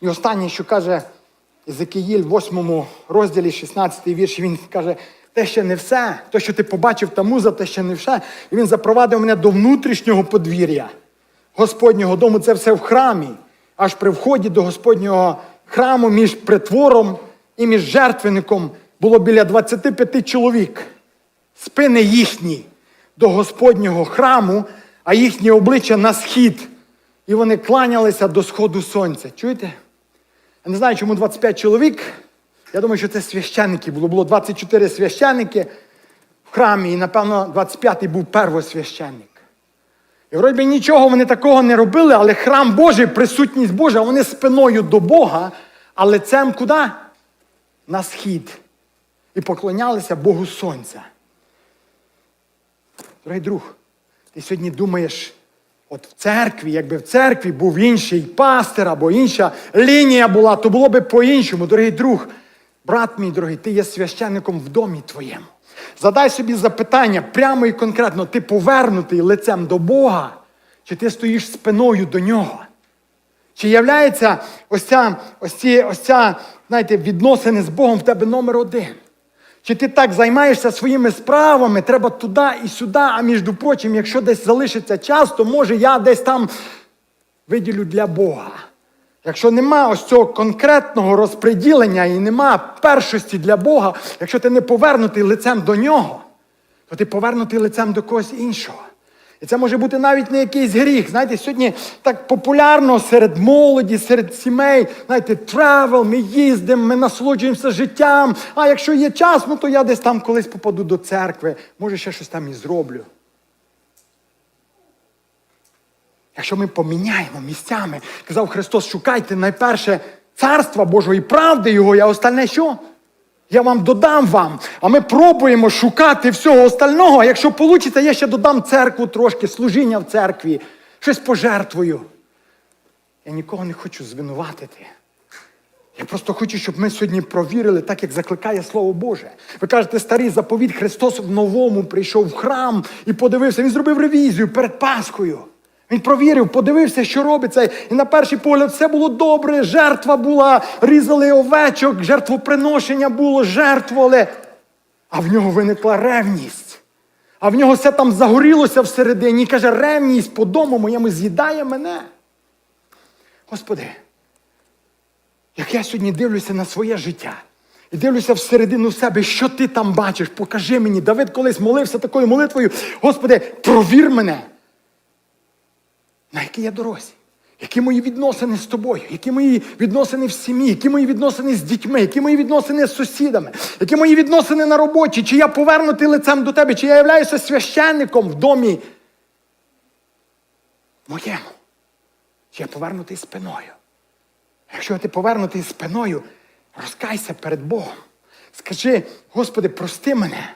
І останнє, що каже Єзекиїль в 8 розділі, 16 вірш, він каже, те ще не все, те, що ти побачив та муза, те ще не все. І він запровадив мене до внутрішнього подвір'я Господнього дому. Це все в храмі. Аж при вході до Господнього храму між притвором і між жертвенником було біля 25 чоловік. Спини їхні до Господнього храму, а їхні обличчя на схід. І вони кланялися до сходу сонця. Чуєте? Я не знаю, чому 25 чоловік. Я думаю, що це священники було. Було 24 священники в храмі, і, напевно, 25-й був первосвященник. І вроді нічого вони такого не робили, але храм Божий, присутність Божа, вони спиною до Бога, а лицем куди? На схід. І поклонялися Богу Сонця. Дорогий друг, ти сьогодні думаєш, от в церкві, якби в церкві був інший пастир або інша лінія була, то було би по-іншому. Дорогий друг, брат мій дорогий, ти є священником в домі твоєму. Задай собі запитання прямо і конкретно, ти повернутий лицем до Бога, чи ти стоїш спиною до нього? Чи являється ось ця, ось ці, ось ця, знаєте, відносини з Богом в тебе номер один? Чи ти так займаєшся своїми справами, треба туди і сюди, а між прочим, якщо десь залишиться час, то може я десь там виділю для Бога. Якщо нема ось цього конкретного розпреділення і нема першості для Бога, якщо ти не повернутий лицем до нього, то ти повернутий лицем до когось іншого. І це може бути навіть не якийсь гріх. Знаєте, сьогодні так популярно серед молоді, серед сімей, знаєте, тревел, ми їздимо, ми насолоджуємося життям. А якщо є час, ну то я десь там колись попаду до церкви, може ще щось там і зроблю. Якщо ми поміняємо місцями, казав Христос, шукайте найперше царства Божого і правди Його, а остальне що? Я вам додам вам. А ми пробуємо шукати всього остального. Якщо вийде, я ще додам церкву трошки, служіння в церкві, щось пожертвую. Я нікого не хочу звинуватити. Я просто хочу, щоб ми сьогодні провірили, так як закликає Слово Боже. Ви кажете, старий заповіт Христос в новому прийшов в храм і подивився. Він зробив ревізію перед Пасхою. Він провірив, подивився, що робиться. І на перший погляд все було добре. Жертва була, різали овечок, жертвоприношення було, жертвували. А в нього виникла ревність. А в нього все там загорілося всередині. І каже, ревність по дому моєму з'їдає мене. Господи, як я сьогодні дивлюся на своє життя і дивлюся всередину себе, що ти там бачиш, покажи мені. Давид колись молився такою молитвою. Господи, провір мене. На якій я дорозі? Які мої відносини з тобою? Які мої відносини в сім'ї? Які мої відносини з дітьми? Які мої відносини з сусідами? Які мої відносини на роботі? Чи я повернутий лицем до тебе? Чи я являюся священником в домі моєму? Чи я повернутий спиною? Якщо ти повернутий спиною, розкайся перед Богом. Скажи, Господи, прости мене.